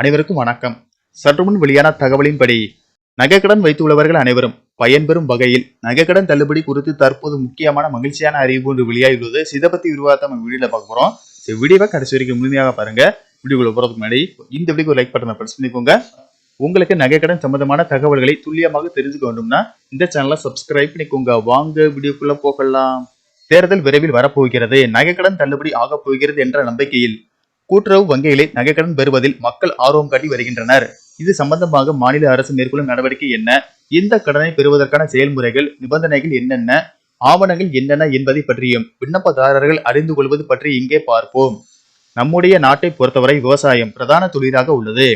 அனைவருக்கும் வணக்கம். சற்று முன் வெளியான தகவலின்படி நகைக்கடன் வைத்துள்ளவர்கள் அனைவரும் பயன்பெறும் வகையில் நகைக்கடன் தள்ளுபடி குறித்து தற்போது முக்கியமான மகிழ்ச்சியான அறிவிப்பு ஒன்று வெளியாகியுள்ளது. இதை பத்தி விரிவாக நம்ம வீடியோல பார்க்க போறோம். சரி, வீடியோவை கடைசி வரைக்கும் முழுமையாக பாருங்க. வீடியோக்குள்ள போறதுக்கு முன்னாடி இந்த வீடியோக்கு ஒரு லைக் பட்டனை பிரஸ் பண்ணிக்கோங்க. உங்களுக்கு நகைக்கடன் சம்பந்தமான தகவல்களை துல்லியமாக தெரிஞ்சுக்க வேண்டும்னா இந்த சேனலை சப்ஸ்கிரைப் பண்ணிக்கோங்க. வாங்க வீடியோக்குள்ள போகலாம். தேர்தல் விரைவில் வரப்போகிறது. நகைக்கடன் தள்ளுபடி ஆகப் போகிறது என்ற நம்பிக்கையில் கூட்டுறவு வங்கிகளில் நகைக்கடன் பெறுவதில் மக்கள் ஆர்வம் காட்டி வருகின்றனர். இது சம்பந்தமாக மாநில அரசு மேற்கொள்ளும் நடவடிக்கை என்ன? இந்த கடனை பெறுவதற்கான செயல்முறைகள் நிபந்தனைகள் என்னென்ன? ஆவணங்கள் என்னென்ன என்பதை பற்றியும் விண்ணப்பதாரர்கள் அறிந்து கொள்வது பற்றி இங்கே பார்ப்போம். நம்முடைய நாட்டை பொறுத்தவரை விவசாயம் பிரதான தொழிலாக உள்ளது.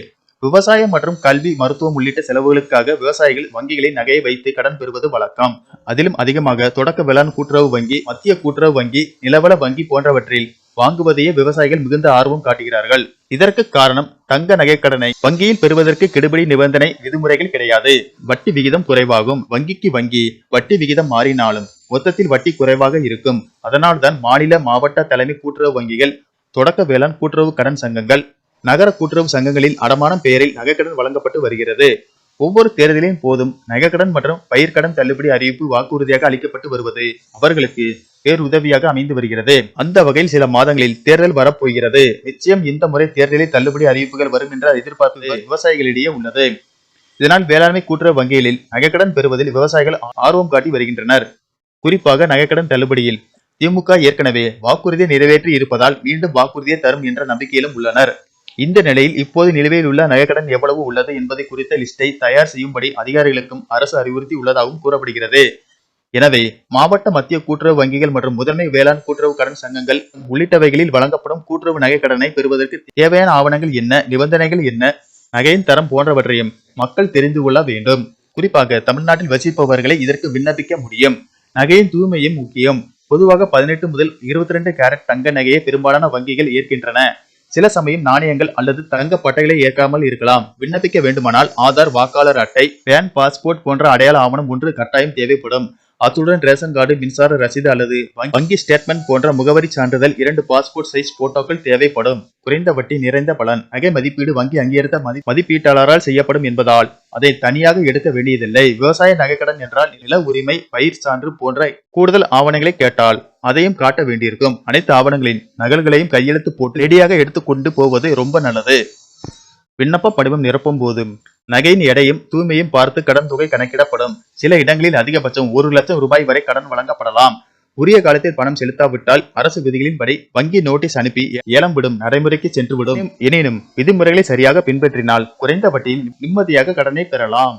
விவசாயம் மற்றும் கல்வி மருத்துவம் உள்ளிட்ட செலவுகளுக்காக விவசாயிகள் வங்கிகளை நகையை வைத்து கடன் பெறுவது வழக்கம். அதிலும் அதிகமாக தொடக்க வேளாண் கூட்டுறவு வங்கி மத்திய கூட்டுறவு வங்கி நிலவள வங்கி போன்றவற்றில் வாங்குவதையே விவசாயிகள் மிகுந்த ஆர்வம் காட்டுகிறார்கள். இதற்கு காரணம் தங்க நகைக்கடனை வங்கியில் பெறுவதற்கு கெடுபிடி நிபந்தனை விதிமுறைகள் கிடையாது. வட்டி விகிதம் குறைவாகும். வங்கிக்கு வங்கி வட்டி விகிதம் மாறினாலும் மொத்தத்தில் வட்டி குறைவாக இருக்கும். அதனால்தான் மாநில மாவட்ட தலைமை கூட்டுறவு வங்கிகள் தொடக்க வேளாண் கூட்டுறவு கடன் சங்கங்கள் நகர கூட்டுறவு சங்கங்களில் அடமானம் பெயரில் நகைக்கடன் வழங்கப்பட்டு வருகிறது. ஒவ்வொரு தேர்தலின் போதும் நகைக்கடன் மற்றும் பயிர்க்கடன் தள்ளுபடி அறிவிப்பு வாக்குறுதியாக அளிக்கப்பட்டு வருவது அவர்களுக்கு பேருதவியாக அமைந்து வருகிறது. அந்த வகையில் சில மாதங்களில் தேர்தல் வரப்போகிறது. நிச்சயம் இந்த முறை தேர்தலில் தள்ளுபடி அறிவிப்புகள் வரும் என்ற எதிர்பார்ப்பு விவசாயிகளிடையே உள்ளது. இதனால் வேளாண்மை கூட்டுறவு வங்கிகளில் நகைக்கடன் பெறுவதில் விவசாயிகள் ஆர்வம் காட்டி வருகின்றனர். குறிப்பாக நகைக்கடன் தள்ளுபடியில் திமுக ஏற்கனவே வாக்குறுதியை நிறைவேற்றி இருப்பதால் மீண்டும் வாக்குறுதியை தரும் என்ற நம்பிக்கையிலும் உள்ளனர். இந்த நிலையில் இப்போது நிலுவையில் உள்ள நகைக்கடன் எவ்வளவு உள்ளது என்பதை குறித்த லிஸ்டை தயார் செய்யும்படி அதிகாரிகளுக்கும் அரசு அறிவுறுத்தி உள்ளதாகவும் கூறப்படுகிறது. எனவே மாவட்ட மத்திய கூட்டுறவு வங்கிகள் மற்றும் முதன்மை வேளாண் கூட்டுறவு கடன் சங்கங்கள் உள்ளிட்டவைகளில் வழங்கப்படும் கூட்டுறவு நகை கடனை பெறுவதற்கு தேவையான ஆவணங்கள் என்ன நிபந்தனைகள் என்ன நகையின் தரம் போன்றவற்றையும் மக்கள் தெரிந்து கொள்ள வேண்டும். குறிப்பாக தமிழ்நாட்டில் வசிப்பவர்களை இதற்கு விண்ணப்பிக்க முடியும். நகையின் தூய்மையும் முக்கியம். பொதுவாக பதினெட்டு முதல் இருபத்தி ரெண்டு கேரட் தங்க நகையை பெரும்பாலான வங்கிகள் ஏற்கின்றன. சில சமயம் நாணயங்கள் அல்லது தங்க பட்டைகளை ஏற்காமல் இருக்கலாம். விண்ணப்பிக்க வேண்டுமானால் ஆதார் வாக்காளர் அட்டை பேன் பாஸ்போர்ட் போன்ற அடையாள ஆவணம் ஒன்று கட்டாயம் தேவைப்படும். அத்துடன் ரேஷன் கார்டு மின்சார ரசீது அல்லது வங்கி- வங்கி ஸ்டேட்மெண்ட் போன்ற முகவரி சான்றிதழ் இரண்டு பாஸ்போர்ட் சைஸ் போட்டோக்கள் தேவைப்படும். குறைந்த வட்டி நிறைந்த பலன். நகை மதிப்பீடு வங்கி அங்கீகரித்த மதி- மதிப்பீட்டாளரால் செய்யப்படும் என்பதால் அதை தனியாக எடுக்க வேண்டியதில்லை. விவசாய நகைக்கடன் என்றால் நில உரிமை பயிர் சான்று போன்ற கூடுதல் ஆவணங்களை கேட்டால் அதையும் காட்ட வேண்டியிருக்கும். அனைத்து ஆவணங்களின் நகல்களையும் கையெழுத்து போட்டு ரெடியாக எடுத்துக்கொண்டு போவது ரொம்ப நல்லது. விண்ணப்ப படிவம் நிரப்பும் போது நகையின் எடையும் தூய்மையும் பார்த்து கடன் தொகை கணக்கிடப்படும். சில இடங்களில் அதிகபட்சம் ஒரு லட்சம் ரூபாய் வரை கடன் வழங்கப்படலாம். உரிய காலத்தில் பணம் செலுத்தாவிட்டால் அரசு விதிகளின்படி வங்கி நோட்டீஸ் அனுப்பி ஏலம் விடும் நடைமுறைக்கு சென்றுவிடும். எனினும் விதிமுறைகளை சரியாக பின்பற்றினால் குறைந்த வட்டியில் நிம்மதியாக கடனை பெறலாம்.